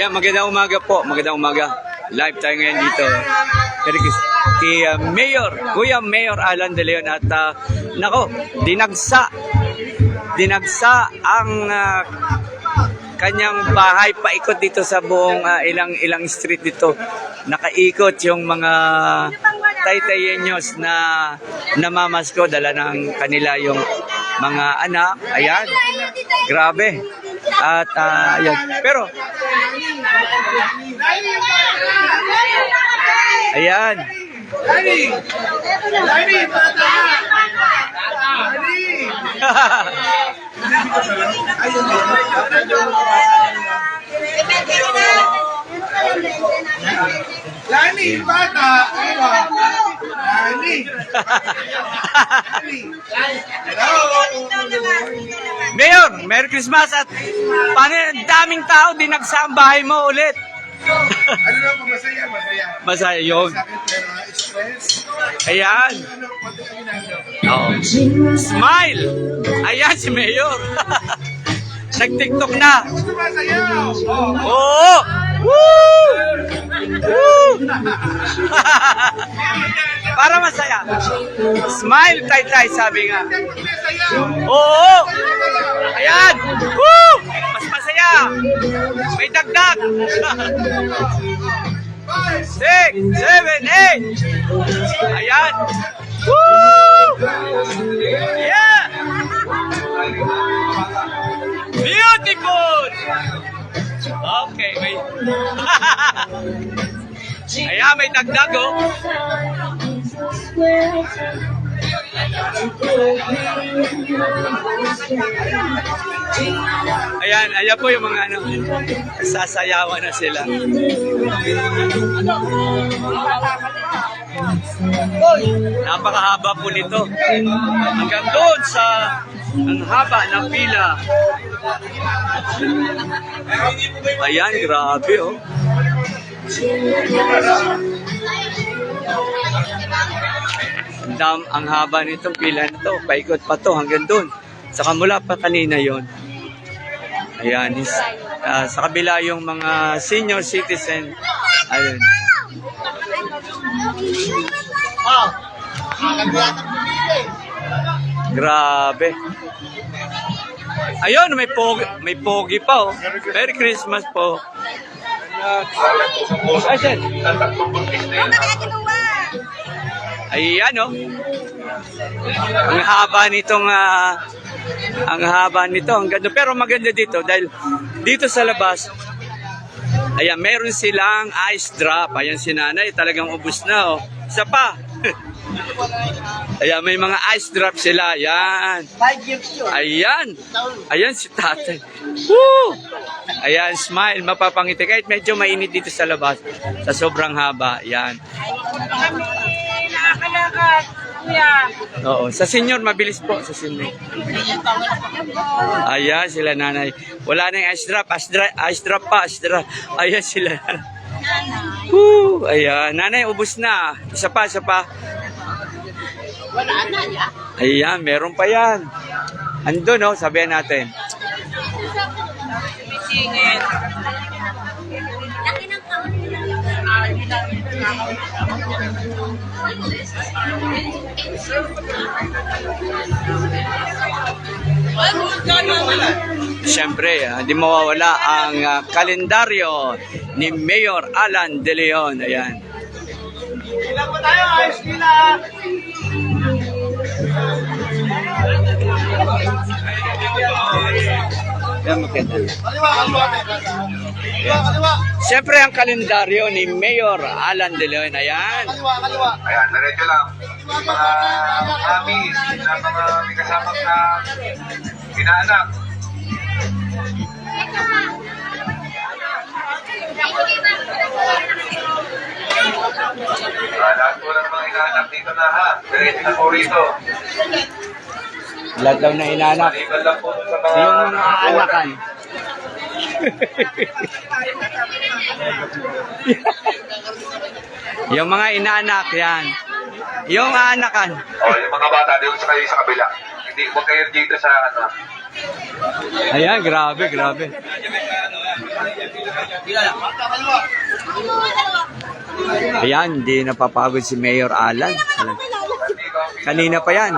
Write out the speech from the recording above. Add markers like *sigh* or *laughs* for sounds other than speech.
Yan, magandang umaga po. Magandang umaga. Live tayo ngayon dito. Kay uh, Mayor, Kuya Mayor Alan De Leon at uh, nako, dinagsa. Dinagsa ang uh, kanyang bahay paikot dito sa buong uh, ilang ilang street dito. Nakaikot yung mga taytayenyos na namamasko dala ng kanila yung mga anak. Ayan. Grabe. At ah, ayan. Pero Ayan. Lani! Bata! Ano? Lani! Mayor, Merry Christmas at paano daming tao dinagsa ang bahay mo ulit. Ano na po? Masaya, masaya. Masaya yun. Stress. Ayan. Oo. Smile! Ayan si Mayor. *laughs* Nag-tiktok na. Masayaw! Oh! Oo! Woo! *laughs* Para masaya. Smile, tay-tay, sabi nga. Oo! Ayan! Woo! Mas masaya! May dagdag! *laughs* Six, seven, eight! Ayan! Woo! Yeah! Okay, may... *laughs* Ayan, may dagdag, oh. Ayan, ayan po yung mga ano, sasayawan na sila. Napakahaba po nito. Hanggang doon sa ang haba ng pila. Ayan, grabe oh. Dam, ang haba nitong pila nito. Paikot pa to hanggang doon. Saka mula pa kanina yon. Ayan, is, ah, sa kabila yung mga senior citizen. Ayun. Grabe. Ayun, may pogi, may pogi pa oh. Merry Christmas po. Ay, sir. Ayan oh. Ang haba nitong ah, ang haba nito, ang ganda. Pero maganda dito dahil dito sa labas, ayan, meron silang ice drop. Ayan si nanay, talagang ubus na oh. Isa pa. Ayan, may mga ice drop sila. Ayan. Ayan. Ayan si tatay. Woo! Ayan, smile. Mapapangiti. Kahit medyo mainit dito sa labas. Sa sobrang haba. Ayan. Kami nakakalakad, kuya. Oo. Sa senior, mabilis po. Sa senior. Ayan sila nanay. Wala na yung ice drop. Ice drop, ice drop pa. Ice drop. Ayan sila. Woo! Ayan. Nanay, ubus na. Isa pa, isa pa. Wala na niya. Ayan, meron pa yan. Ando, no? Sabihan natin. Singit. Siyempre, ah, di mawawala ang ah, kalendaryo ni Mayor Alan De Leon. Ayan. Ilan pa tayo? Ayos nila! Ayan, maganda. Kaliwa, kaliwa. Kaliwa, kaliwa. Siyempre, ang kalendaryo ni Mayor Alan De Leon. Ayan. Kaliwa, kaliwa. Ayan, diretso lang. Mga amis, na mga may kasamang na pinaanak. Ah, lahat po ng mga inaanak dito na ha. Diretso na po rito. Lahat daw na inanak. Maliban lang po sa mga... Yung mga aanakan. *laughs* yung mga inaanak, yan. Yung aanakan. O, yung mga bata, doon sa kayo sa kabila. Hindi, huwag kayo dito sa ano. Ayan, grabe, grabe. Ayan, hindi napapagod si Mayor Alan. Kanina pa yan.